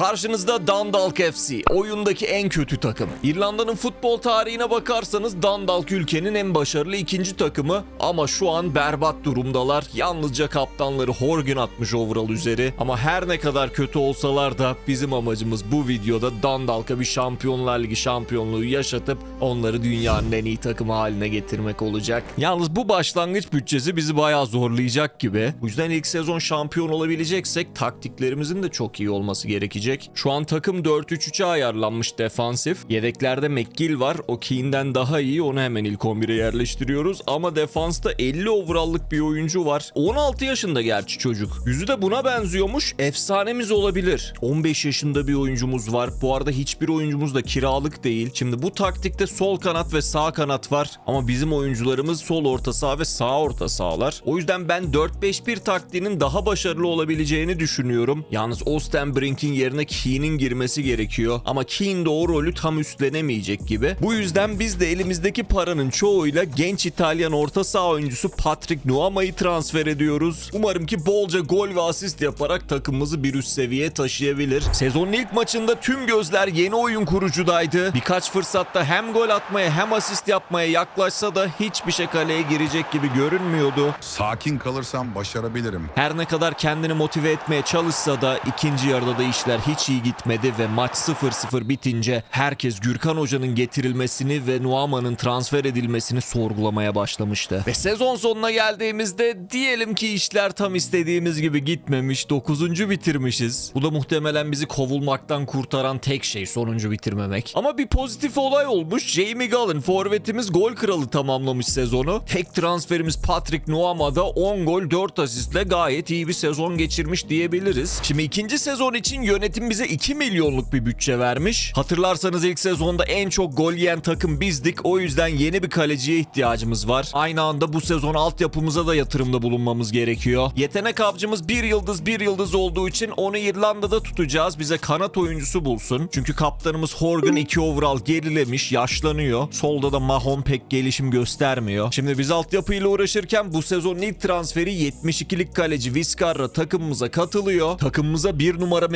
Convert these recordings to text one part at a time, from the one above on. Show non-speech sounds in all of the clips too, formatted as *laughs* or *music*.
Karşınızda Dundalk FC, oyundaki en kötü takım. İrlanda'nın futbol tarihine bakarsanız Dundalk ülkenin en başarılı ikinci takımı ama şu an berbat durumdalar. Yalnızca kaptanları Horgan atmış overall üzeri ama her ne kadar kötü olsalar da bizim amacımız bu videoda Dundalk'a bir Şampiyonlar Ligi şampiyonluğu yaşatıp onları dünyanın en iyi takımı haline getirmek olacak. Yalnız bu başlangıç bütçesi bizi bayağı zorlayacak gibi. Bu yüzden ilk sezon şampiyon olabileceksek taktiklerimizin de çok iyi olması gerekecek. Şu an takım 4-3-3'e ayarlanmış defansif. Yedeklerde McGill var. O Keane'den daha iyi. Onu hemen ilk 11'e yerleştiriyoruz. Ama defansta 50 overall'lık bir oyuncu var. 16 yaşında gerçi çocuk. Yüzü de buna benziyormuş. Efsanemiz olabilir. 15 yaşında bir oyuncumuz var. Bu arada hiçbir oyuncumuz da kiralık değil. Şimdi bu taktikte sol kanat ve sağ kanat var. Ama bizim oyuncularımız sol orta saha ve sağ orta sahalar. O yüzden ben 4-5-1 taktiğinin daha başarılı olabileceğini düşünüyorum. Yalnız Ostenbrink'in yerine Keane'in girmesi gerekiyor. Ama Keane de o rolü tam üstlenemeyecek gibi. Bu yüzden biz de elimizdeki paranın çoğuyla genç İtalyan orta saha oyuncusu Patrick Nuama'yı transfer ediyoruz. Umarım ki bolca gol ve asist yaparak takımımızı bir üst seviyeye taşıyabilir. Sezonun ilk maçında tüm gözler yeni oyun kurucudaydı. Birkaç fırsatta hem gol atmaya hem asist yapmaya yaklaşsa da hiçbir şey kaleye girecek gibi görünmüyordu. Sakin kalırsam başarabilirim. Her ne kadar kendini motive etmeye çalışsa da ikinci yarıda da işler hiç iyi gitmedi ve maç 0-0 bitince herkes Gürkan Hoca'nın getirilmesini ve Nuama'nın transfer edilmesini sorgulamaya başlamıştı. Ve sezon sonuna geldiğimizde diyelim ki işler tam istediğimiz gibi gitmemiş, 9. bitirmişiz. Bu da muhtemelen bizi kovulmaktan kurtaran tek şey sonuncu bitirmemek. Ama bir pozitif olay olmuş. Jamie Gallen forvetimiz gol kralı tamamlamış sezonu. Tek transferimiz Patrick Nuama'da 10 gol 4 asistle gayet iyi bir sezon geçirmiş diyebiliriz. Şimdi ikinci sezon için yönetim bize 2 milyonluk bir bütçe vermiş. Hatırlarsanız ilk sezonda en çok gol yiyen takım bizdik. O yüzden yeni bir kaleciye ihtiyacımız var. Aynı anda bu sezon altyapımıza da yatırımda bulunmamız gerekiyor. Yetenek avcımız bir yıldız bir yıldız olduğu için onu İrlanda'da tutacağız. Bize kanat oyuncusu bulsun. Çünkü kaptanımız Horgan 2 overall gerilemiş, yaşlanıyor. Solda da Mahon pek gelişim göstermiyor. Şimdi biz altyapıyla uğraşırken bu sezonun ilk transferi 72'lik kaleci Vizcarra takımımıza katılıyor. Takımımıza bir numara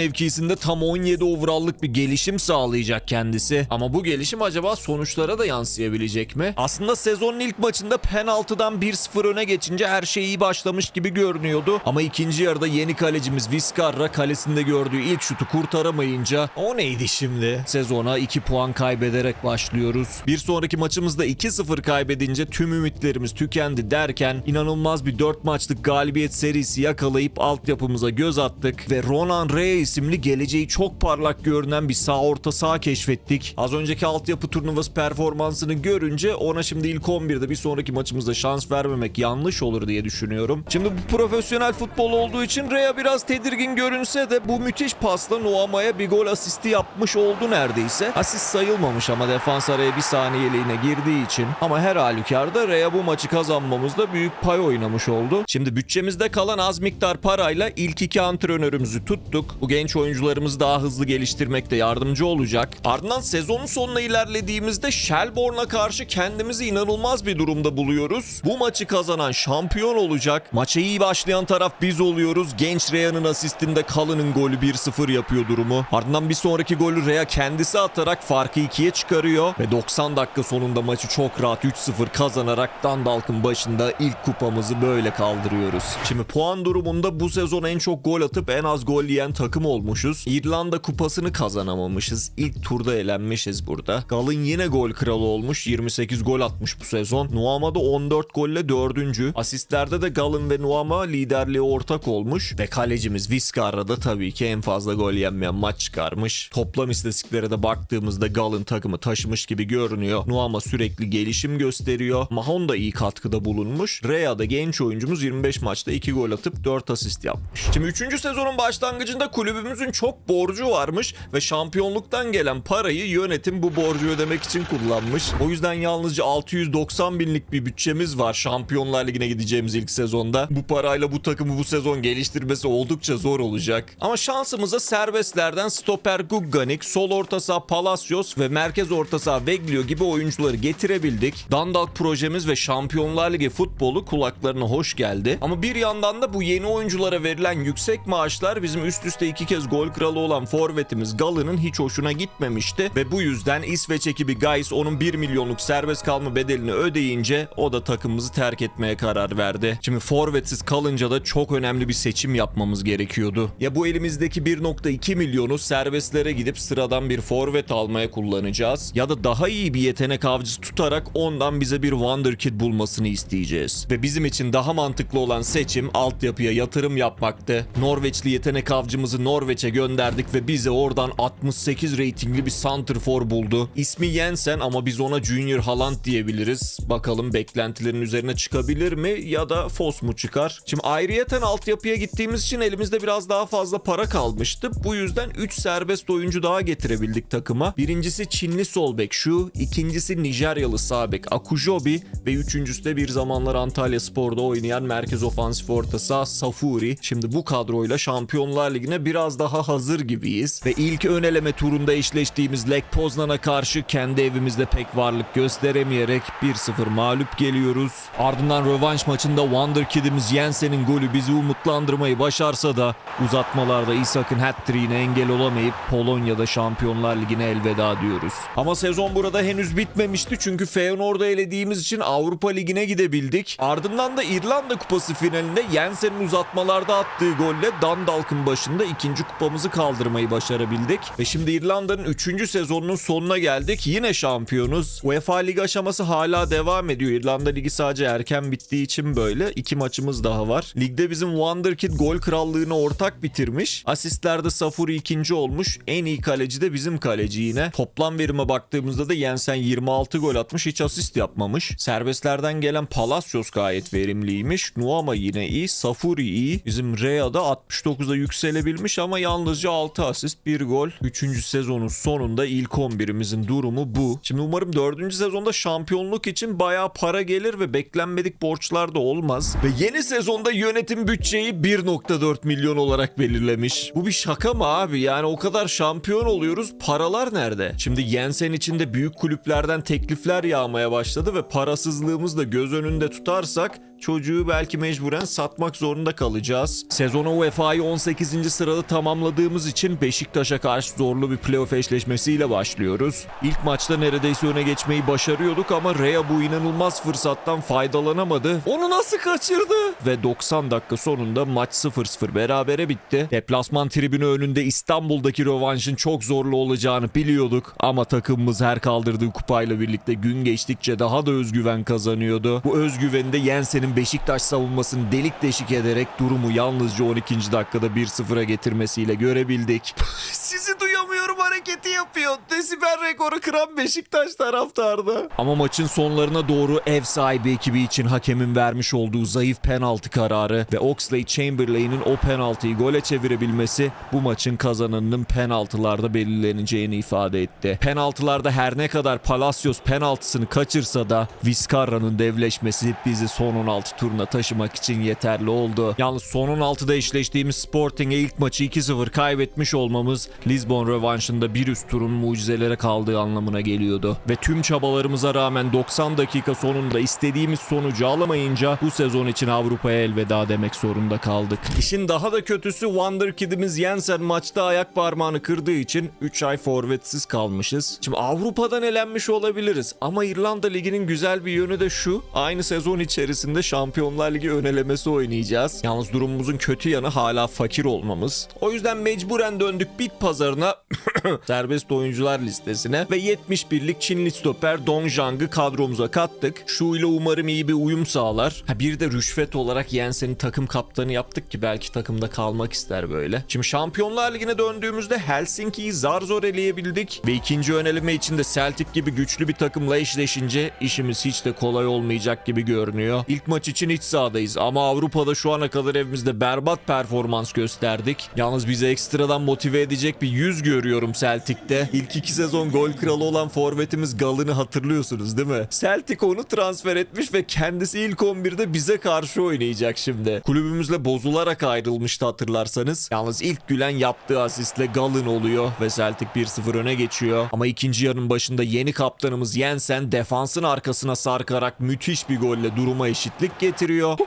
mevkisinde tam 17 overall'lık bir gelişim sağlayacak kendisi. Ama bu gelişim acaba sonuçlara da yansıyabilecek mi? Aslında sezonun ilk maçında penaltıdan 1-0 öne geçince her şey iyi başlamış gibi görünüyordu. Ama ikinci yarıda yeni kalecimiz Vizcarra kalesinde gördüğü ilk şutu kurtaramayınca o neydi şimdi? Sezona 2 puan kaybederek başlıyoruz. Bir sonraki maçımızda 2-0 kaybedince tüm ümitlerimiz tükendi derken inanılmaz bir 4 maçlık galibiyet serisi yakalayıp altyapımıza göz attık ve Ronan Rea isimli geleceği çok parlak görünen bir sağ orta saha keşfettik. Az önceki altyapı turnuvası performansını görünce ona şimdi ilk 11'de bir sonraki maçımızda şans vermemek yanlış olur diye düşünüyorum. Şimdi bu profesyonel futbol olduğu için Rea biraz tedirgin görünse de bu müthiş pasla Nuama'ya bir gol asisti yapmış oldu neredeyse. Asist sayılmamış ama defans araya bir saniyeliğine girdiği için. Ama her halükarda Rea bu maçı kazanmamızda büyük pay oynamış oldu. Şimdi bütçemizde kalan az miktar parayla ilk iki antrenörümüzü tuttuk. Bu genç oyuncularımızı daha hızlı geliştirmekte yardımcı olacak. Ardından sezonun sonuna ilerlediğimizde Shelbourne'a karşı kendimizi inanılmaz bir durumda buluyoruz. Bu maçı kazanan şampiyon olacak. Maça iyi başlayan taraf biz oluyoruz. Genç Rea'nın asistinde Kalın'ın golü 1-0 yapıyor durumu. Ardından bir sonraki golü Rea kendisi atarak farkı 2'ye çıkarıyor. Ve 90 dakika sonunda maçı çok rahat 3-0 kazanarak Dundalk'ın başında ilk kupamızı böyle kaldırıyoruz. Şimdi puan durumunda bu sezon en çok gol atıp en az gol yiyen takım olmuşuz. İrlanda kupasını kazanamamışız. İlk turda elenmişiz burada. Galın yine gol kralı olmuş. 28 gol atmış bu sezon. Nuama da 14 golle 4. Asistlerde de Galın ve Nuama liderliğe ortak olmuş. Ve kalecimiz Vizcarra da tabii ki en fazla gol yenmeyen maç çıkarmış. Toplam istatistiklere de baktığımızda Galın takımı taşımış gibi görünüyor. Nuama sürekli gelişim gösteriyor. Mahon da iyi katkıda bulunmuş. Rea da genç oyuncumuz 25 maçta 2 gol atıp 4 asist yapmış. Şimdi 3. sezonun başlangıcında kulübümüzün çok borcu varmış ve şampiyonluktan gelen parayı yönetim bu borcu ödemek için kullanmış. O yüzden yalnızca 690 binlik bir bütçemiz var Şampiyonlar Ligi'ne gideceğimiz ilk sezonda. Bu parayla bu takımı bu sezon geliştirmesi oldukça zor olacak. Ama şansımıza serbestlerden stoper Gugganik, sol orta saha Palacios ve merkez orta saha Veglio gibi oyuncuları getirebildik. Dundalk projemiz ve Şampiyonlar Ligi futbolu kulaklarına hoş geldi. Ama bir yandan da bu yeni oyunculara verilen yüksek maaşlar bizim üst üste iki kez gol kralı olan forvetimiz Galı'nın hiç hoşuna gitmemişti ve bu yüzden İsveç ekibi Gais onun 1 milyonluk serbest kalma bedelini ödeyince o da takımımızı terk etmeye karar verdi. Şimdi forvetsiz kalınca da çok önemli bir seçim yapmamız gerekiyordu. Ya bu elimizdeki 1.2 milyonu serbestlere gidip sıradan bir forvet almaya kullanacağız ya da daha iyi bir yetenek avcısı tutarak ondan bize bir wonderkid bulmasını isteyeceğiz. Ve bizim için daha mantıklı olan seçim altyapıya yatırım yapmaktı. Norveçli yetenek avcımızı Norveç'e gönderdik ve bize oradan 68 reytingli bir santrfor buldu. İsmi Jensen ama biz ona Junior Haaland diyebiliriz. Bakalım beklentilerin üzerine çıkabilir mi ya da Fos mu çıkar? Şimdi ayrıyeten altyapıya gittiğimiz için elimizde biraz daha fazla para kalmıştı. Bu yüzden 3 serbest oyuncu daha getirebildik takıma. Birincisi Çinli sol bek şu, ikincisi Nijeryalı sağ bek Akujobi ve üçüncüsü de bir zamanlar Antalya Spor'da oynayan merkez ofansif orta saha Safuri. Şimdi bu kadroyla Şampiyonlar Ligi'ne biraz daha hazır gibiyiz ve ilk ön eleme turunda eşleştiğimiz Lech Poznan'a karşı kendi evimizde pek varlık gösteremeyerek 1-0 mağlup geliyoruz. Ardından rövanş maçında Wonderkid'imiz Jensen'in golü bizi umutlandırmayı başarsa da uzatmalarda Isak'ın hat-trick'ine engel olamayıp Polonya'da Şampiyonlar Ligi'ne elveda diyoruz. Ama sezon burada henüz bitmemişti çünkü Feyenoord'u elediğimiz için Avrupa Ligi'ne gidebildik. Ardından da İrlanda Kupası finalinde Jensen'in uzatmalarda attığı golle Dundalk'ın başında ikinci kupamızı kaldırmayı başarabildik. Ve şimdi İrlanda'nın 3. sezonunun sonuna geldik. Yine şampiyonuz. UEFA Lig aşaması hala devam ediyor. İrlanda Ligi sadece erken bittiği için böyle. iki maçımız daha var. Ligde bizim Wonderkid gol krallığını ortak bitirmiş. Asistlerde Safuri ikinci olmuş. En iyi kaleci de bizim kaleci yine. Toplam verime baktığımızda da Jensen 26 gol atmış. Hiç asist yapmamış. Serbestlerden gelen Palacios gayet verimliymiş. Nuama yine iyi. Safuri iyi. Bizim Rea da 69'a yükselebilmiş ama yalnızca 6 asist 1 gol. 3. sezonun sonunda ilk 11'imizin durumu bu. Şimdi umarım 4. sezonda şampiyonluk için bayağı para gelir ve beklenmedik borçlar da olmaz. Ve yeni sezonda yönetim bütçeyi 1.4 milyon olarak belirlemiş. Bu bir şaka mı abi? Yani o kadar şampiyon oluyoruz. Paralar nerede? Şimdi Jensen için de büyük kulüplerden teklifler yağmaya başladı ve parasızlığımızı da göz önünde tutarsak çocuğu belki mecburen satmak zorunda kalacağız. Sezona UEFA'yı 18. sırada tamamladığımız için Beşiktaş'a karşı zorlu bir playoff eşleşmesiyle başlıyoruz. İlk maçta neredeyse öne geçmeyi başarıyorduk ama Rea bu inanılmaz fırsattan faydalanamadı. Onu nasıl kaçırdı? Ve 90 dakika sonunda maç 0-0 berabere bitti. Deplasman tribünü önünde İstanbul'daki rövanşın çok zorlu olacağını biliyorduk ama takımımız her kaldırdığı kupayla birlikte gün geçtikçe daha da özgüven kazanıyordu. Bu özgüveni de Jensen'in Beşiktaş savunmasını delik deşik ederek durumu yalnızca 12. dakikada 1-0'a getirmesiyle görebildik. *laughs* Sizi duyamıyorum hareketi yapıyor. Desibel rekoru kıran Beşiktaş taraftarda. Ama maçın sonlarına doğru ev sahibi ekibi için hakemin vermiş olduğu zayıf penaltı kararı ve Oxlade Chamberlain'in o penaltıyı gole çevirebilmesi bu maçın kazananının penaltılarda belirleneceğini ifade etti. Penaltılarda her ne kadar Palacios penaltısını kaçırsa da Vizcarra'nın devleşmesi bizi son 16 turuna taşımak için yeterli oldu. Yalnız son 16'da eşleştiğimiz Sporting'e ilk maçı 2-0 kaybetmiş olmamız Lisbon rövanşında bir üst turun mucizelere kaldığı anlamına geliyordu. Ve tüm çabalarımıza rağmen 90 dakika sonunda istediğimiz sonucu alamayınca bu sezon için Avrupa'ya elveda demek zorunda kaldık. İşin daha da kötüsü Wonderkid'imiz Jensen maçta ayak parmağını kırdığı için 3 ay forvetsiz kalmışız. Şimdi Avrupa'dan elenmiş olabiliriz ama İrlanda Ligi'nin güzel bir yönü de şu. Aynı sezon içerisinde Şampiyonlar Ligi önelemesi oynayacağız. Yalnız durumumuzun kötü yanı hala fakir olmamız. O yüzden mecburen döndük bit pazarına *coughs* serbest oyuncular listesine ve 71'lik Çinli stoper Dong Zhang'ı kadromuza kattık. Şu ile umarım iyi bir uyum sağlar. Ha bir de rüşvet olarak Jensen'i takım kaptanı yaptık ki belki takımda kalmak ister böyle. Şimdi Şampiyonlar Ligi'ne döndüğümüzde Helsinki'yi zar zor eleyebildik ve ikinci öneleme için de Celtic gibi güçlü bir takımla eşleşince işimiz hiç de kolay olmayacak gibi görünüyor. İlk maç için iç sahadayız ama Avrupa'da şu ana kadar evimizde berbat performans gösterdik. Yalnız bizi ekstradan motive edecek bir yüz görüyorum Celtic'te. İlk iki sezon gol kralı olan forvetimiz Gal'ını hatırlıyorsunuz değil mi? Celtic onu transfer etmiş ve kendisi ilk 11'de bize karşı oynayacak şimdi. Kulübümüzle bozularak ayrılmıştı hatırlarsanız. Yalnız ilk gülen yaptığı asistle Gal'ın oluyor ve Celtic 1-0 öne geçiyor. Ama ikinci yarının başında yeni kaptanımız Jensen defansın arkasına sarkarak müthiş bir golle duruma eşitlik getiriyor.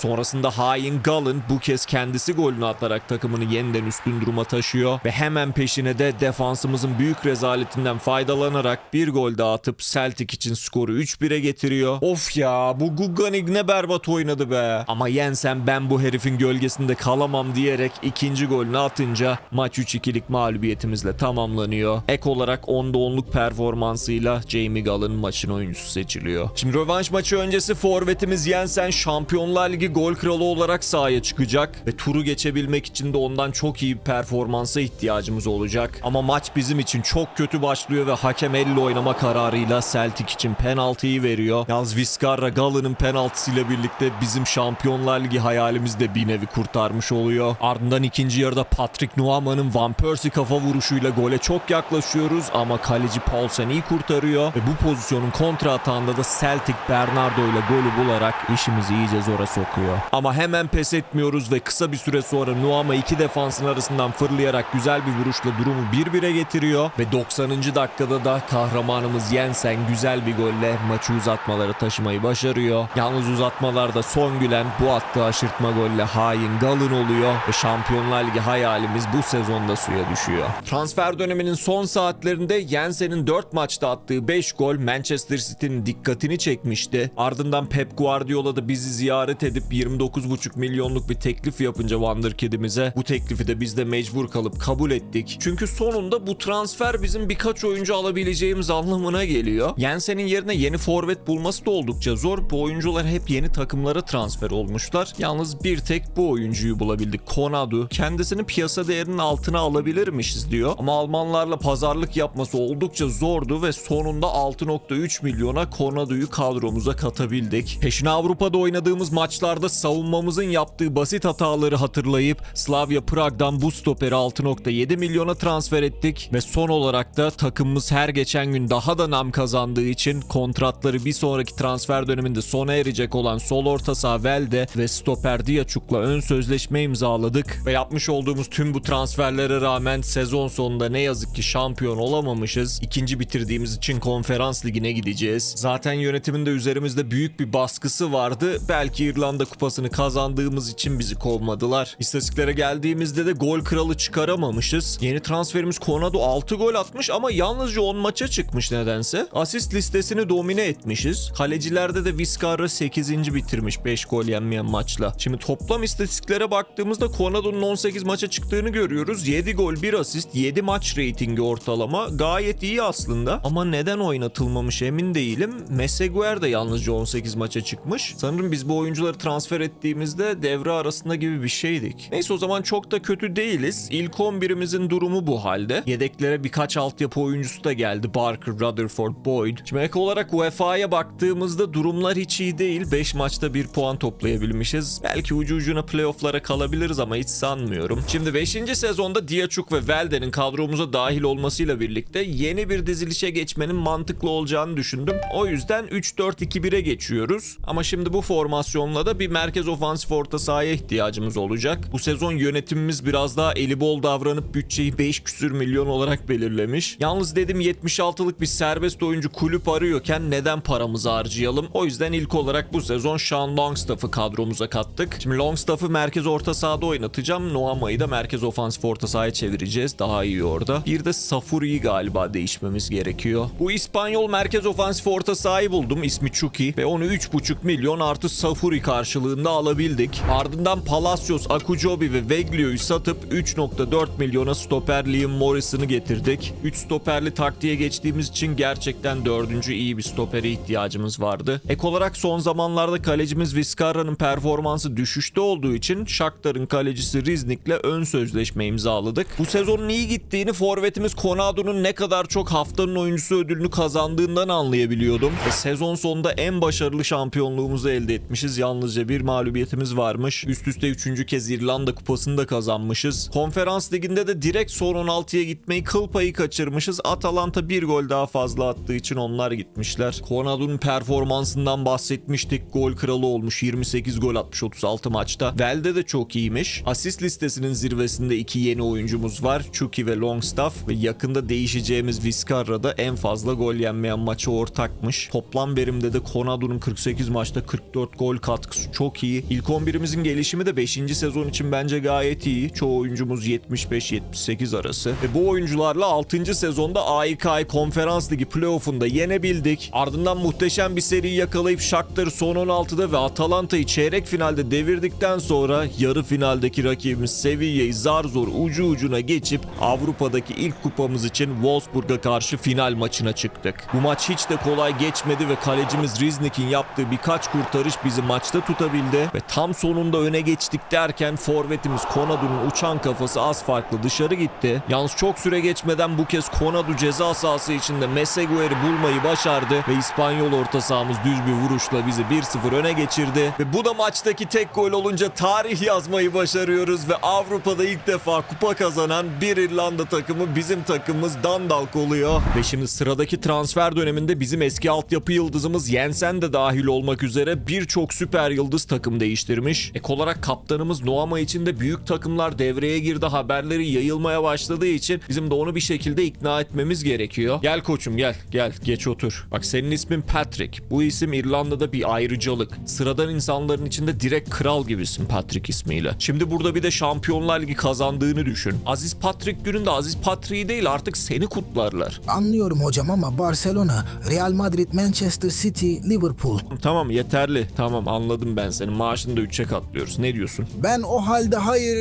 Sonrasında hain Gallen bu kez kendisi golünü atarak takımını yeniden üstün duruma taşıyor ve hemen peşine de defansımızın büyük rezaletinden faydalanarak bir gol daha atıp Celtic için skoru 3-1'e getiriyor. Of ya bu Guganig ne berbat oynadı be. Ama yensen ben bu herifin gölgesinde kalamam diyerek ikinci golünü atınca maç 3-2'lik mağlubiyetimizle tamamlanıyor. Ek olarak 10'da 10'luk performansıyla Jamie Gallen maçın oyuncusu seçiliyor. Şimdi rövanş maçı öncesi forvetimiz Jensen Şampiyonlar Ligi gol kralı olarak sahaya çıkacak ve turu geçebilmek için de ondan çok iyi bir performansa ihtiyacımız olacak. Ama maç bizim için çok kötü başlıyor ve hakem elle oynama kararıyla Celtic için penaltıyı veriyor. Yalnız Vizcarra Gallen'ın penaltısıyla birlikte bizim Şampiyonlar Ligi hayalimizi de bir nevi kurtarmış oluyor. Ardından ikinci yarıda Patrick Nuama'nın Van Persie kafa vuruşuyla gole çok yaklaşıyoruz ama kaleci Paulsen iyi kurtarıyor ve bu pozisyonun kontra atağında da Celtic Bernardo ile golü bularak işimizi iyice zora sokuyor. Ama hemen pes etmiyoruz ve kısa bir süre sonra Nuama iki defansın arasından fırlayarak güzel bir vuruşla durumu 1-1'e getiriyor ve 90. dakikada da kahramanımız Jensen güzel bir golle maçı uzatmalara taşımayı başarıyor. Yalnız uzatmalarda son gülen bu attığı aşırtma golle hain Galın oluyor ve Şampiyonlar Ligi hayalimiz bu sezonda suya düşüyor. Transfer döneminin son saatlerinde Jensen'in 4 maçta attığı 5 gol Manchester City'nin dikkatini çekmişti. Ardından Pep Guardiola da bizi ziyaret edip 29,5 milyonluk bir teklif yapınca Wonderkid'imize bu teklifi de biz de mecbur kalıp kabul ettik. Çünkü sonunda bu transfer bizim birkaç oyuncu alabileceğimiz anlamına geliyor. Jensen'in yerine yeni forvet bulması da oldukça zor. Bu oyuncular hep yeni takımlara transfer olmuşlar. Yalnız bir tek bu oyuncuyu bulabildik. Konadu. Kendisini piyasa değerinin altına alabilirmişiz diyor. Ama Almanlarla pazarlık yapması oldukça zordu ve sonunda 6.3 milyona Konadu'yu kadromuza katabildik. Peşine Avrupa'da oynadığımız maçlarda savunmamızın yaptığı basit hataları hatırlayıp Slavia Prag'dan bu stoperi 6.7 milyona transfer ettik ve son olarak da takımımız her geçen gün daha da nam kazandığı için kontratları bir sonraki transfer döneminde sona erecek olan sol orta saha Velde ve stoper Diachuk'la ön sözleşme imzaladık ve yapmış olduğumuz tüm bu transferlere rağmen sezon sonunda ne yazık ki şampiyon olamamışız. İkinci bitirdiğimiz için konferans ligine gideceğiz. Zaten yönetimin de üzerimizde büyük bir baskısı vardı. Belki İrlanda kupasını kazandığımız için bizi kovmadılar. İstatistiklere geldiğimizde de gol kralı çıkaramamışız. Yeni transferimiz Konado 6 gol atmış ama yalnızca 10 maça çıkmış nedense. Asist listesini domine etmişiz. Kalecilerde de Vizcarra 8. bitirmiş 5 gol yenmeyen maçla. Şimdi toplam istatistiklere baktığımızda Konado'nun 18 maça çıktığını görüyoruz. 7 gol 1 asist 7 maç reytingi ortalama. Gayet iyi aslında. Ama neden oynatılmamış emin değilim. Meseguer de yalnızca 18 maça çıkmış. Sanırım biz bu oyuncuları transfer ettiğimizde devre arasında gibi bir şeydik. Neyse o zaman çok da kötü değiliz. İlk 11'imizin durumu bu halde. Yedeklere birkaç altyapı oyuncusu da geldi. Barker, Rutherford, Boyd. Şimdi ek olarak UEFA'ya baktığımızda durumlar hiç iyi değil. 5 maçta 1 puan toplayabilmişiz. Belki ucu ucuna playofflara kalabiliriz ama hiç sanmıyorum. Şimdi 5. sezonda Diachuk ve Velde'nin kadromuza dahil olmasıyla birlikte yeni bir dizilişe geçmenin mantıklı olacağını düşündüm. O yüzden 3-4-2-1'e geçiyoruz. Ama şimdi bu formasyonla da bir merkez ofansif orta sahaya ihtiyacımız olacak. Bu sezon yönetimimiz biraz daha eli bol davranıp bütçeyi 5 küsür milyon olarak belirlemiş. Yalnız dedim 76'lık bir serbest oyuncu kulüp arıyorken neden paramızı harcayalım? O yüzden ilk olarak bu sezon Sean Longstaff'ı kadromuza kattık. Şimdi Longstaff'ı merkez orta sahada oynatacağım. Noama'yı da merkez ofansif orta sahaya çevireceğiz. Daha iyi orada. Bir de Safuri'yi galiba değişmemiz gerekiyor. Bu İspanyol merkez ofansif orta sahayı buldum. İsmi Chucky ve onu 3,5 milyon artı Safuri karşılığında alabildik. Ardından Palacios, Akujobi ve Veglio'yu satıp 3.4 milyona stoper Liam Morrison'ı getirdik. 3 stoperli taktiğe geçtiğimiz için gerçekten dördüncü iyi bir stopere ihtiyacımız vardı. Ek olarak son zamanlarda kalecimiz Vizcarra'nın performansı düşüşte olduğu için Shakhtar'ın kalecisi Riznik'le ön sözleşme imzaladık. Bu sezonun iyi gittiğini forvetimiz Konado'nun ne kadar çok haftanın oyuncusu ödülünü kazandığından anlayabiliyordum. Ve sezon sonunda en başarılı şampiyonluğumuzu elde etmişiz. Yalnızca bir mağlubiyetimiz varmış. Üst üste üçüncü kez İrlanda kupasını da kazanmışız. Konferans liginde de direkt son 16'ya gitmeyi kıl payı kaçırmışız. Atalanta bir gol daha fazla attığı için onlar gitmişler. Konado'nun performansından bahsetmiştik. Gol kralı olmuş. 28 gol atmış 36 maçta. Velde de çok iyiymiş. Asist listesinin zirvesinde iki yeni oyuncumuz var. Chucky ve Longstaff ve yakında değişeceğimiz Vizcarra da en fazla gol yenmeyen maçı ortakmış. Toplam verimde de Konado'nun 48 maçta 44 gol katkısı Çok iyi. İlk 11'imizin gelişimi de 5. sezon için bence gayet iyi. Çoğu oyuncumuz 75-78 arası. Ve bu oyuncularla 6. sezonda AIK Konferans Ligi playoff'unda yenebildik. Ardından muhteşem bir seri yakalayıp Shakhtar'ı son 16'da ve Atalanta'yı çeyrek finalde devirdikten sonra yarı finaldeki rakibimiz Sevilla'yı zar zor ucu ucuna geçip Avrupa'daki ilk kupamız için Wolfsburg'a karşı final maçına çıktık. Bu maç hiç de kolay geçmedi ve kalecimiz Riznik'in yaptığı birkaç kurtarış bizi maçta tutabildi ve tam sonunda öne geçtik derken forvetimiz Konadu'nun uçan kafası az farklı dışarı gitti. Yalnız çok süre geçmeden bu kez Konadu ceza sahası içinde Meseguer'i bulmayı başardı ve İspanyol orta sahamız düz bir vuruşla bizi 1-0 öne geçirdi ve bu da maçtaki tek gol olunca tarih yazmayı başarıyoruz ve Avrupa'da ilk defa kupa kazanan bir İrlanda takımı bizim takımımız Dundalk oluyor. Ve şimdi sıradaki transfer döneminde bizim eski altyapı yıldızımız Jensen de dahil olmak üzere birçok süper yıldız takım değiştirmiş. Ek olarak kaptanımız Noama için de büyük takımlar devreye girdi haberleri yayılmaya başladığı için bizim de onu bir şekilde ikna etmemiz gerekiyor. Gel koçum gel gel geç otur. Bak senin ismin Patrick. Bu isim İrlanda'da bir ayrıcalık. Sıradan insanların içinde direkt kral gibisin Patrick ismiyle. Şimdi burada bir de Şampiyonlar Ligi kazandığını düşün. Aziz Patrick gününde Aziz Patrick'i değil artık seni kutlarlar. Anlıyorum hocam ama Barcelona, Real Madrid, Manchester City, Liverpool. Tamam yeterli. Tamam anladım ben senin. Maaşını da 3'e katlıyoruz. Ne diyorsun? Ben o halde hayır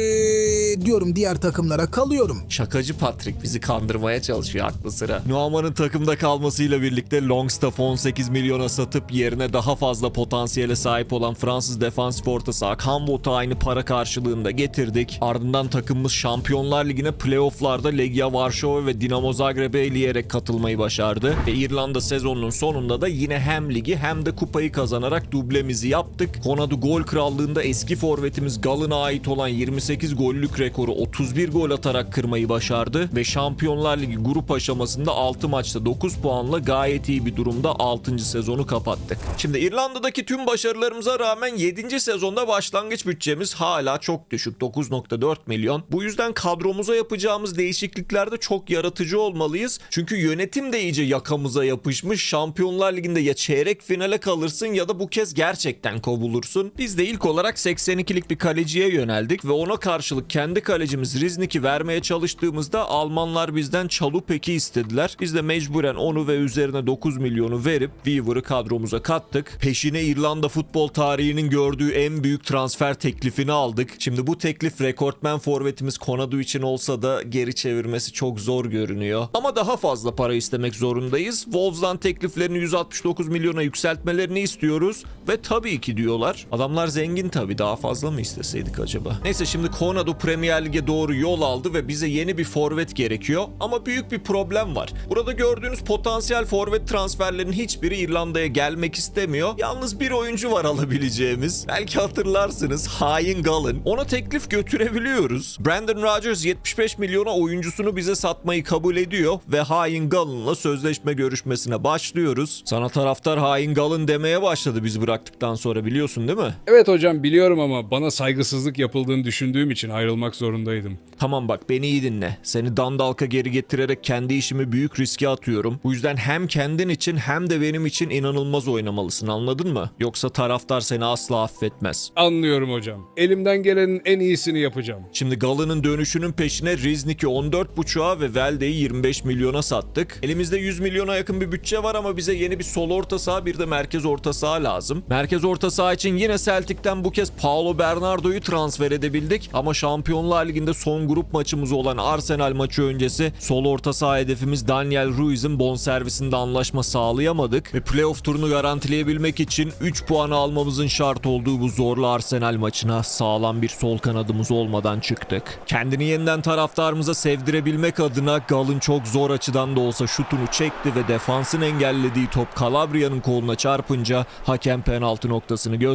diyorum diğer takımlara kalıyorum. Şakacı Patrick bizi kandırmaya çalışıyor aklı sıra. Nuaman'ın takımda kalmasıyla birlikte Longstaff 18 milyona satıp yerine daha fazla potansiyele sahip olan Fransız defansif orta saha Kambot'u aynı para karşılığında getirdik. Ardından takımımız Şampiyonlar Ligi'ne playofflarda Legia Varşova ve Dinamo Zagreb'e eleyerek katılmayı başardı. Ve İrlanda sezonunun sonunda da yine hem ligi hem de kupayı kazanarak dublemizi yaptık. Konadu gol krallığında eski forvetimiz Galın'a ait olan 28 gollük rekoru 31 gol atarak kırmayı başardı ve Şampiyonlar Ligi grup aşamasında 6 maçta 9 puanla gayet iyi bir durumda 6. sezonu kapattık. Şimdi İrlanda'daki tüm başarılarımıza rağmen 7. sezonda başlangıç bütçemiz hala çok düşük 9.4 milyon. Bu yüzden kadromuza yapacağımız değişikliklerde çok yaratıcı olmalıyız. Çünkü yönetim de iyice yakamıza yapışmış. Şampiyonlar Ligi'nde ya çeyrek finale kalırsın ya da bu kez gerçekten kovulursun. Biz de ilk olarak 82'lik bir kaleciye yöneldik ve ona karşılık kendi kalecimiz Riznik'i vermeye çalıştığımızda Almanlar bizden Çalupek'i istediler. Biz de mecburen onu ve üzerine 9 milyonu verip Weaver'ı kadromuza kattık. Peşine İrlanda futbol tarihinin gördüğü en büyük transfer teklifini aldık. Şimdi bu teklif rekortmen forvetimiz Konadu için olsa da geri çevirmesi çok zor görünüyor. Ama daha fazla para istemek zorundayız. Wolves'dan tekliflerini 169 milyona yükseltmelerini istiyoruz ve tabii ki diyorlar. Adamlar zengin tabii daha fazla mı isteseydik acaba? Neyse şimdi Konadu Premier Lig'e doğru yol aldı ve bize yeni bir forvet gerekiyor ama büyük bir problem var. Burada gördüğünüz potansiyel forvet transferlerinin hiçbiri İrlanda'ya gelmek istemiyor. Yalnız bir oyuncu var alabileceğimiz. Belki hatırlarsınız Hain Gallon. Ona teklif götürebiliyoruz. Brandon Rodgers 75 milyona oyuncusunu bize satmayı kabul ediyor ve Hain Gallon'la sözleşme görüşmesine başlıyoruz. Sana taraftar Hain Gallon demeye başladı biz bıraktıktan sonra biliyorsun değil mi? Evet hocam biliyorum ama bana saygısızlık yapıldığını düşündüğüm için ayrılmak zorundaydım. Tamam bak beni iyi dinle. Seni Dundalk'a geri getirerek kendi işimi büyük riske atıyorum. Bu yüzden hem kendin için hem de benim için inanılmaz oynamalısın anladın mı? Yoksa taraftar seni asla affetmez. Anlıyorum hocam. Elimden gelenin en iyisini yapacağım. Şimdi Galı'nın dönüşünün peşine Riznik'i 14.5'a ve Velde'yi 25 milyona sattık. Elimizde 100 milyona yakın bir bütçe var ama bize yeni bir sol orta saha bir de merkez orta saha lazım. Merkez orta saha için yine Celtic'ten bu kez Paulo Bernardo'yu transfer edebildik ama Şampiyonlar Ligi'nde son grup maçımız olan Arsenal maçı öncesi sol orta saha hedefimiz Daniel Ruiz'in bonservisinde anlaşma sağlayamadık ve playoff turunu garantileyebilmek için 3 puan almamızın şart olduğu bu zorlu Arsenal maçına sağlam bir sol kanadımız olmadan çıktık. Kendini yeniden taraftarımıza sevdirebilmek adına Gal'ın çok zor açıdan da olsa şutunu çekti ve defansın engellediği top Calabria'nın koluna çarpınca hakem penaltı noktasını gösterdi.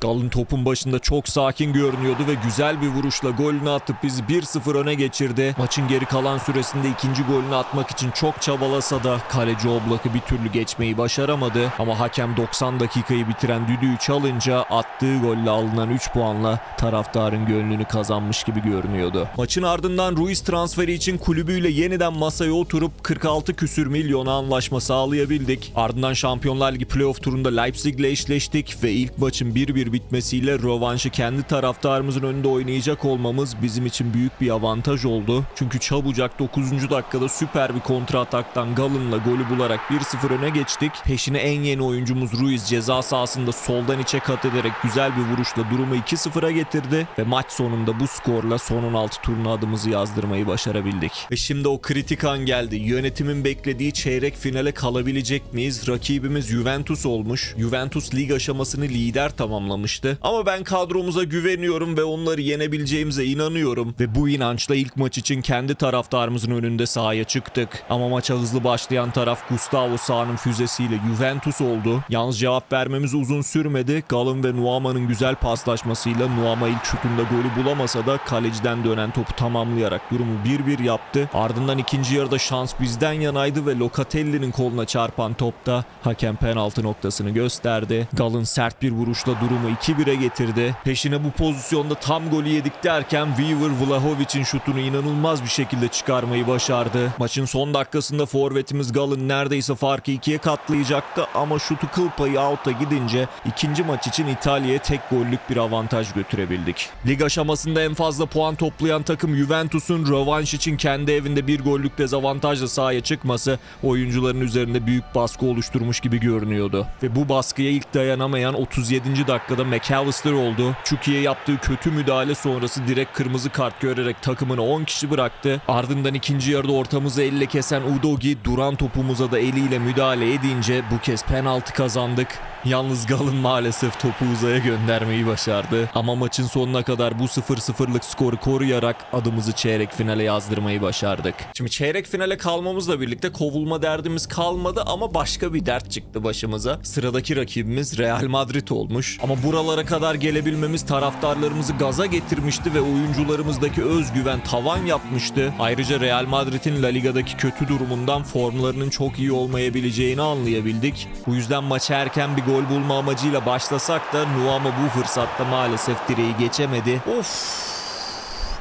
Gal'ın topun başında çok sakin görünüyordu ve güzel bir vuruşla golünü atıp bizi 1-0 öne geçirdi. Maçın geri kalan süresinde ikinci golünü atmak için çok çabalasa da kaleci Oblak'ı bir türlü geçmeyi başaramadı. Ama hakem 90 dakikayı bitiren düdüğü çalınca attığı golle alınan 3 puanla taraftarın gönlünü kazanmış gibi görünüyordu. Maçın ardından Ruiz transferi için kulübüyle yeniden masaya oturup 46 küsür milyona anlaşma sağlayabildik. Ardından Şampiyonlar Ligi playoff turunda Leipzig'le eşleştik ve ilk ilk maçın 1-1 bitmesiyle rövanşı kendi taraftarımızın önünde oynayacak olmamız bizim için büyük bir avantaj oldu. Çünkü çabucak 9. dakikada süper bir kontra ataktan Galın'la golü bularak 1-0 öne geçtik. Peşine en yeni oyuncumuz Ruiz ceza sahasında soldan içe kat ederek güzel bir vuruşla durumu 2-0'a getirdi ve maç sonunda bu skorla son 16 turuna adımızı yazdırmayı başarabildik. Ve şimdi o kritik an geldi. Yönetimin beklediği çeyrek finale kalabilecek miyiz? Rakibimiz Juventus olmuş. Juventus lig aşamasını lider tamamlamıştı. Ama ben kadromuza güveniyorum ve onları yenebileceğimize inanıyorum. Ve bu inançla ilk maç için kendi taraftarımızın önünde sahaya çıktık. Ama maça hızlı başlayan taraf Gustavo Sa'nın füzesiyle Juventus oldu. Yalnız cevap vermemiz uzun sürmedi. Galın ve Nuama'nın güzel paslaşmasıyla Nuama ilk şutunda golü bulamasa da kaleciden dönen topu tamamlayarak durumu 1-1 yaptı. Ardından ikinci yarıda şans bizden yanaydı ve Locatelli'nin koluna çarpan topta hakem penaltı noktasını gösterdi. Galın sert bir vuruşla durumu 2-1'e getirdi. Peşine bu pozisyonda tam golü yedik derken Weaver Vlahovic'in şutunu inanılmaz bir şekilde çıkarmayı başardı. Maçın son dakikasında forvetimiz Galın neredeyse farkı ikiye katlayacaktı ama şutu kıl payı out'a gidince ikinci maç için İtalya'ya tek gollük bir avantaj götürebildik. Lig aşamasında en fazla puan toplayan takım Juventus'un rövanş için kendi evinde bir gollük dezavantajla sahaya çıkması oyuncuların üzerinde büyük baskı oluşturmuş gibi görünüyordu. Ve bu baskıya ilk dayanamayan 37. dakikada McAllister oldu. Chuki'ye yaptığı kötü müdahale sonrası direkt kırmızı kart görerek takımını 10 kişi bıraktı. Ardından ikinci yarıda ortamızı elle kesen Udogi duran topumuza da eliyle müdahale edince bu kez penaltı kazandık. Yalnız Galın maalesef topu uzaya göndermeyi başardı. Ama maçın sonuna kadar bu 0-0'lık skoru koruyarak adımızı çeyrek finale yazdırmayı başardık. Şimdi çeyrek finale kalmamızla birlikte kovulma derdimiz kalmadı ama başka bir dert çıktı başımıza. Sıradaki rakibimiz Real Madrid olmuş. Ama buralara kadar gelebilmemiz taraftarlarımızı gaza getirmişti ve oyuncularımızdaki özgüven tavan yapmıştı. Ayrıca Real Madrid'in La Liga'daki kötü durumundan formlarının çok iyi olmayabileceğini anlayabildik. Bu yüzden maça erken bir gol bulma amacıyla başlasak da Nuama bu fırsatta maalesef direği geçemedi. Of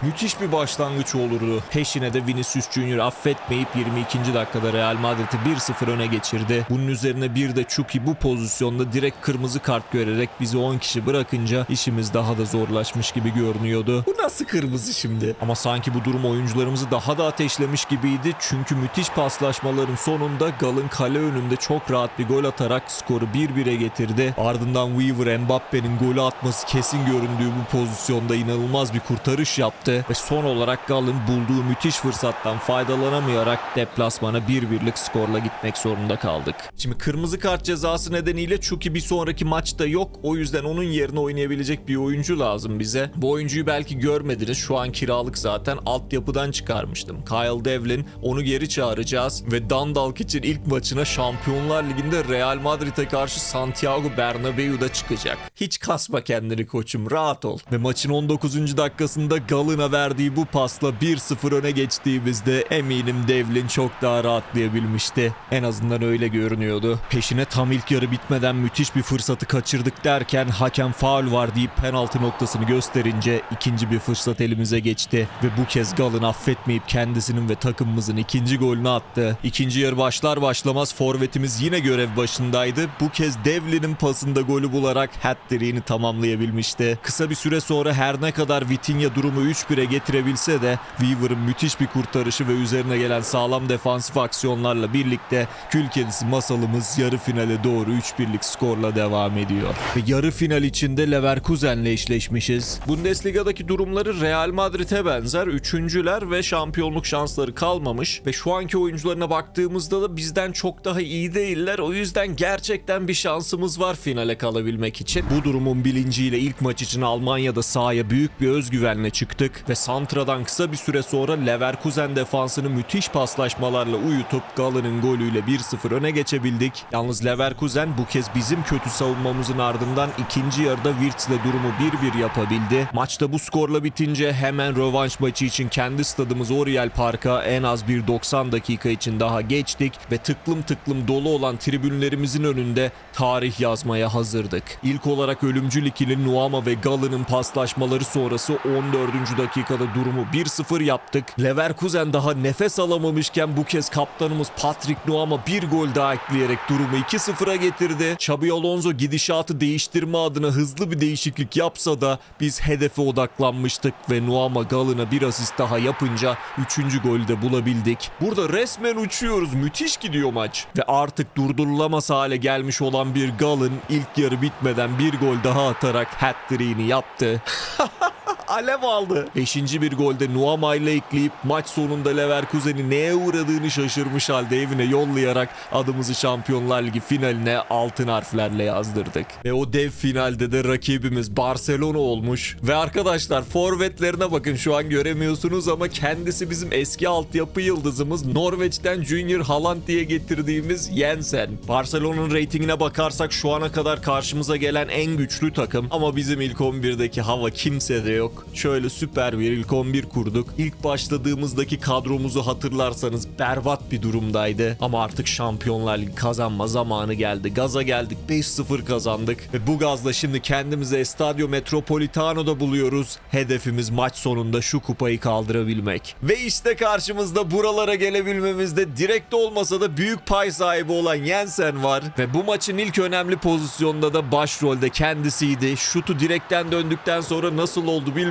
Müthiş bir başlangıç olurdu. Peşine de Vinicius Junior affetmeyip 22. dakikada Real Madrid'i 1-0 öne geçirdi. Bunun üzerine bir de Chucky bu pozisyonda direkt kırmızı kart görerek bizi 10 kişi bırakınca işimiz daha da zorlaşmış gibi görünüyordu. Bu nasıl kırmızı şimdi? Ama sanki bu durum oyuncularımızı daha da ateşlemiş gibiydi. Çünkü müthiş paslaşmaların sonunda Gal'ın kale önünde çok rahat bir gol atarak skoru 1-1'e getirdi. Ardından Weaver Mbappe'nin golü atması kesin göründüğü bu pozisyonda inanılmaz bir kurtarış yaptı ve son olarak Gal'ın bulduğu müthiş fırsattan faydalanamayarak deplasmana 1-1'lik skorla gitmek zorunda kaldık. Şimdi kırmızı kart cezası nedeniyle Chucky bir sonraki maçta yok. O yüzden onun yerine oynayabilecek bir oyuncu lazım bize. Bu oyuncuyu belki görmediniz. Şu an kiralık zaten. Altyapıdan çıkarmıştım. Kyle Devlin. Onu geri çağıracağız. Ve Dundalk için ilk maçına Şampiyonlar Ligi'nde Real Madrid'e karşı Santiago Bernabeu'da çıkacak. Hiç kasma kendini koçum. Rahat ol. Ve maçın 19. dakikasında Galın'a verdiği bu pasla 1-0 öne geçtiğimizde eminim Devlin çok daha rahatlayabilmişti. En azından öyle görünüyordu. Peşine tam ilk yarı bitmeden müthiş bir fırsatı kaçırdık derken hakem faul var deyip penaltı noktasını gösterince ikinci bir fırsat elimize geçti. Ve bu kez Galın affetmeyip kendisinin ve takımımızın ikinci golünü attı. İkinci yarı başlar başlamaz forvetimiz yine görev başındaydı. Bu kez Devlin'in pasında golü bularak hat-trick'ini tamamlayabilmişti. Kısa bir süre sonra her ne kadar Vitinha durumu 3-1'e getirebilse de Weaver'ın müthiş bir kurtarışı ve üzerine gelen sağlam defansif aksiyonlarla birlikte Kül Kedisi masalımız yarı finale doğru 3-1'lik skorla devam ediyor. Ve yarı final içinde Leverkusen'le eşleşmişiz. Bundesliga'daki durumları Real Madrid'e benzer. Üçüncüler ve şampiyonluk şansları kalmamış. Ve şu anki oyuncularına baktığımızda da bizden çok daha iyi değiller. O yüzden gerçekten bir şansımız var finale kalabilmek için. Bu durumun bilinciyle ilk maç için Almanya'da sahaya büyük bir özgüvenle çıktık ve Santra'dan kısa bir süre sonra Leverkusen defansını müthiş paslaşmalarla uyutup Galın'ın golüyle 1-0 öne geçebildik. Yalnız Leverkusen bu kez bizim kötü savunmamızın ardından ikinci yarıda Wirtz'le durumu 1-1 yapabildi. Maçta bu skorla bitince hemen rövanş maçı için kendi stadımız Oriel Park'a en az bir 90 dakika için daha geçtik ve tıklım tıklım dolu olan tribünlerimizin önünde tarih yazmaya hazırdık. İlk olarak ölümcül ikili Nuama ve Galın'ın paslaşmaları sonrası 14. dakikada durumu 1-0 yaptık. Leverkusen daha nefes alamamışken bu kez kaptanımız Patrick Nuama bir gol daha ekleyerek durumu 2-0'a getirdi. Xabi Alonso gidişatı değiştirme adına hızlı bir değişiklik yapsa da biz hedefe odaklanmıştık ve Nuama Galın'a bir asist daha yapınca 3. golü de bulabildik. Burada resmen uçuyoruz. Müthiş gidiyor maç. Ve artık durdurulamaz hale gelmiş olan bir Galın ilk yarı bitmeden bir gol daha atarak hat-trick'ini yaptı. *laughs* Alev aldı. Beşinci bir golde Nuama ile ekleyip maç sonunda Leverkusen'i neye uğradığını şaşırmış halde evine yollayarak adımızı Şampiyonlar Ligi finaline altın harflerle yazdırdık. Ve o dev finalde de rakibimiz Barcelona olmuş. Ve arkadaşlar forvetlerine bakın şu an göremiyorsunuz ama kendisi bizim eski altyapı yıldızımız Norveç'ten Junior Haaland diye getirdiğimiz Jensen. Barcelona'nın reytingine bakarsak şu ana kadar karşımıza gelen en güçlü takım ama bizim ilk 11'deki hava kimsede yok. Şöyle süper bir ilk 11 kurduk. İlk başladığımızdaki kadromuzu hatırlarsanız berbat bir durumdaydı. Ama artık Şampiyonlar Ligi kazanma zamanı geldi. Gaza geldik 5-0 kazandık. Ve bu gazla şimdi kendimizi Estadio Metropolitano'da buluyoruz. Hedefimiz maç sonunda şu kupayı kaldırabilmek. Ve işte karşımızda buralara gelebilmemizde direkt olmasa da büyük pay sahibi olan Jensen var. Ve bu maçın ilk önemli pozisyonda da başrolde kendisiydi. Şutu direkten döndükten sonra nasıl oldu bilmiyorum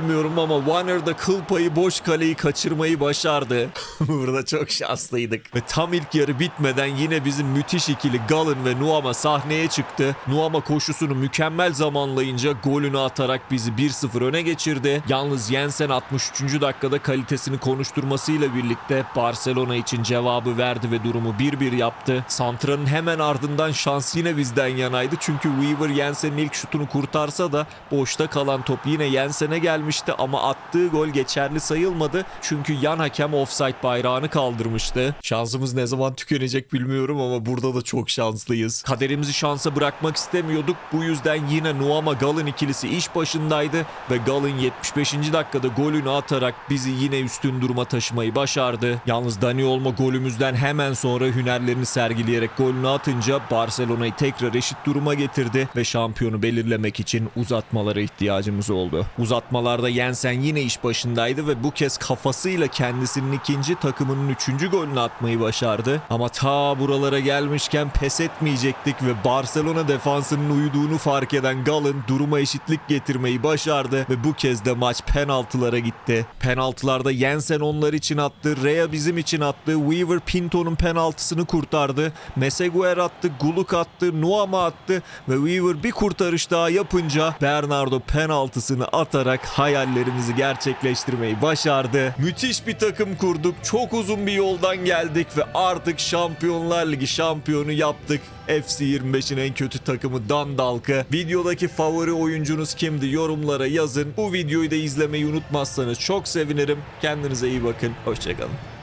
ama Warner da kıl payı boş kaleyi kaçırmayı başardı. *laughs* Burada çok şanslıydık. Ve tam ilk yarı bitmeden yine bizim müthiş ikili Gallen ve Nuama sahneye çıktı. Nuama koşusunu mükemmel zamanlayınca golünü atarak bizi 1-0 öne geçirdi. Yalnız Jensen 63. dakikada kalitesini konuşturmasıyla birlikte Barcelona için cevabı verdi ve durumu 1-1 yaptı. Santra'nın hemen ardından şans yine bizden yanaydı. Çünkü Weaver Jensen'in ilk şutunu kurtarsa da boşta kalan top yine Jensen'e gelmişti ama attığı gol geçerli sayılmadı. Çünkü yan hakem offside bayrağını kaldırmıştı. Şansımız ne zaman tükenecek bilmiyorum ama burada da çok şanslıyız. Kaderimizi şansa bırakmak istemiyorduk. Bu yüzden yine Nuama Galın ikilisi iş başındaydı ve Galın 75. dakikada golünü atarak bizi yine üstün duruma taşımayı başardı. Yalnız Dani Olmo golümüzden hemen sonra hünerlerini sergileyerek golünü atınca Barcelona'yı tekrar eşit duruma getirdi ve şampiyonu belirlemek için uzatmalara ihtiyacımız oldu. Uzatmalarda Jensen yine iş başındaydı ve bu kez kafasıyla kendisinin ikinci takımının üçüncü golünü atmayı başardı. Ama ta buralara gelmişken pes etmeyecektik ve Barcelona defansının uyuduğunu fark eden Gallen duruma eşitlik getirmeyi başardı ve bu kez de maç penaltılara gitti. Penaltılarda Jensen onlar için attı, Rea bizim için attı, Weaver Pinto'nun penaltısını kurtardı, Meseguer attı, Guluk attı, Nuama attı ve Weaver bir kurtarış daha yapınca Bernardo penaltısını atarak hayallerimizi gerçekleştirmeyi başardı. Müthiş bir takım kurduk, çok uzun bir yoldan geldik ve artık Şampiyonlar Ligi şampiyonu yaptık. FC 25'in en kötü takımı Dundalk'ı. Videodaki favori oyuncunuz kimdi yorumlara yazın. Bu videoyu da izlemeyi unutmazsanız çok sevinirim. Kendinize iyi bakın. Hoşçakalın.